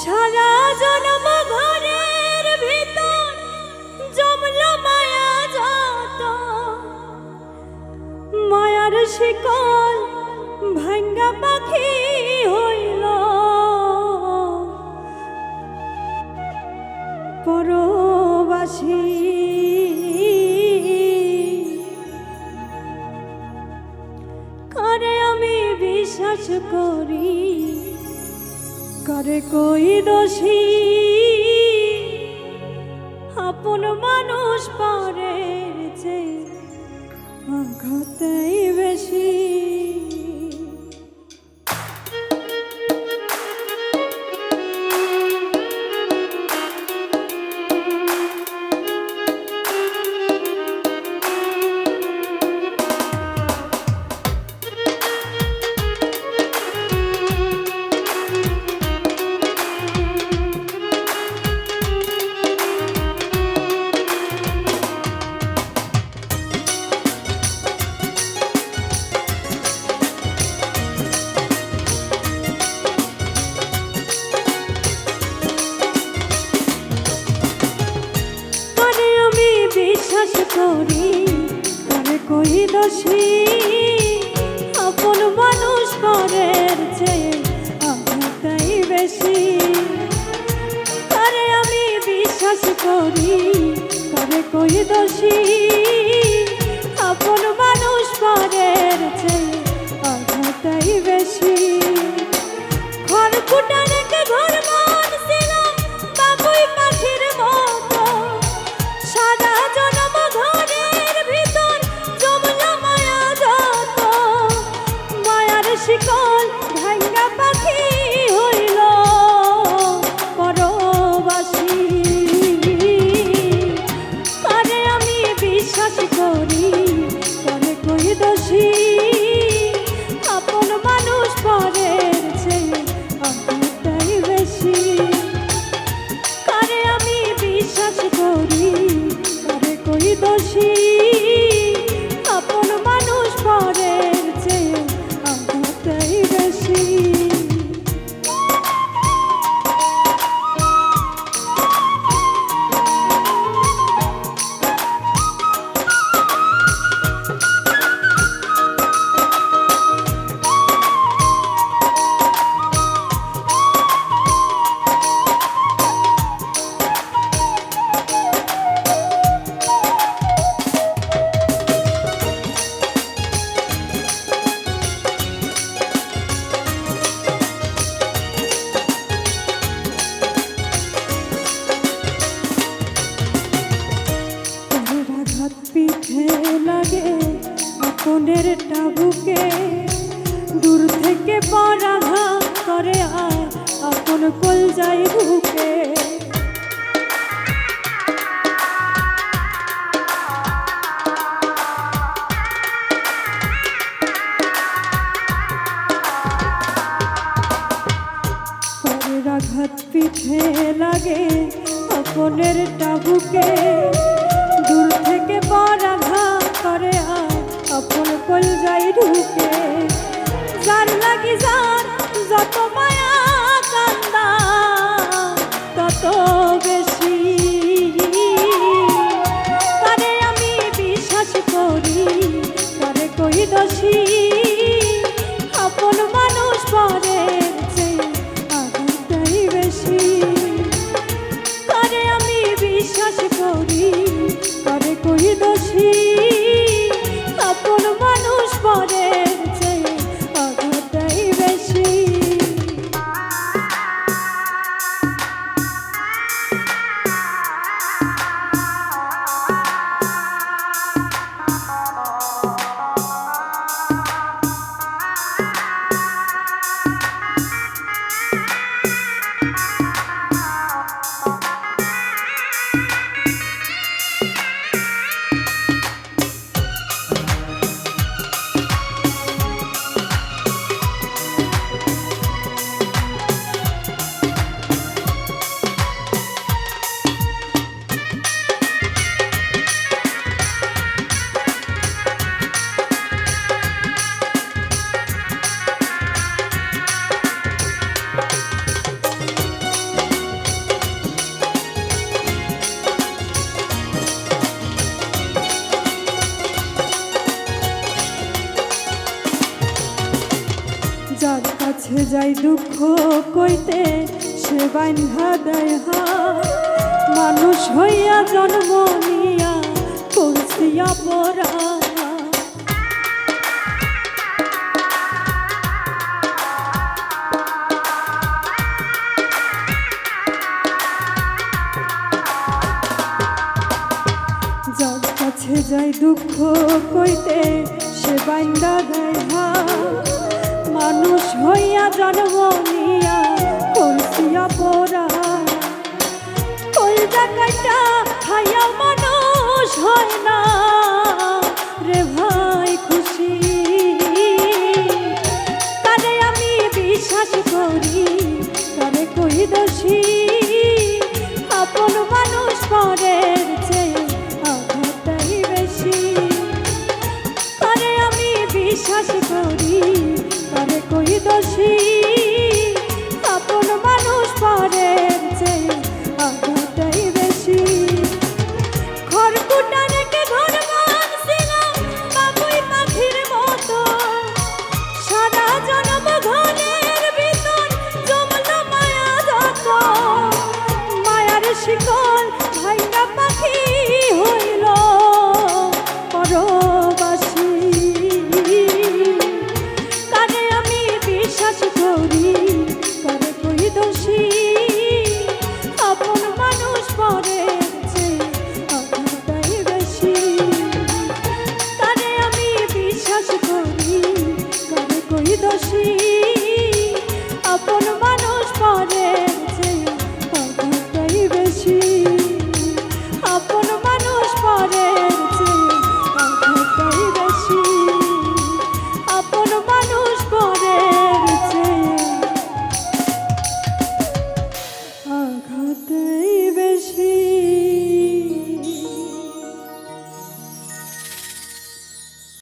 সারা জনম ঘরের ভিতর জমল মায়া যত মায়ার শিকল ভাঙ্গা পাখি হইল। পরবাসী করে আমি বিশ্বাস করি? করে কই দোষী? আপন মানুষ পারে যে আঘাতেই বেশি। পরের চেয়ে আঘাতই বেশি। আরে আমি বিশ্বাস করি তবে কই দোষী? শিকল ভাঙ্গা পাখি হইল পরবাসী। করে আমি বিশ্বাস করি করে কই দোষী। আঘাত পিঠে লাগে আপনের টাবুকে। দূর থেকে পরাঘাত করে আর আপন কল যাই বুকে আঘাত পিঠে লাগে আপনের টাবুকে। ঢুকে। যার লাগি যার যত মায়া কান্দা তত বেশি। তারে আমি বিশ্বাস করি, তারে কই দোষী? আপন মানুষ পরের চেয়ে আঘাতটাই বেশি। তারে আমি বিশ্বাস যাই দুঃখ কইতে সে বান্ধা দেয়। মানুষ হইয়া জন্ম নিয়া করছিয়া পড়া যার কাছে যাই দুঃখ কইতে সে বান্দা দেয়। মানুষ হইয়া জন্ম নিয়া করছিয়া পড়া কলজা কাটা খাইয়া মানুষ হয় না। রে ভাই খুশি। তারে আমি বিশ্বাস করি তারে কই দোষী। কই কই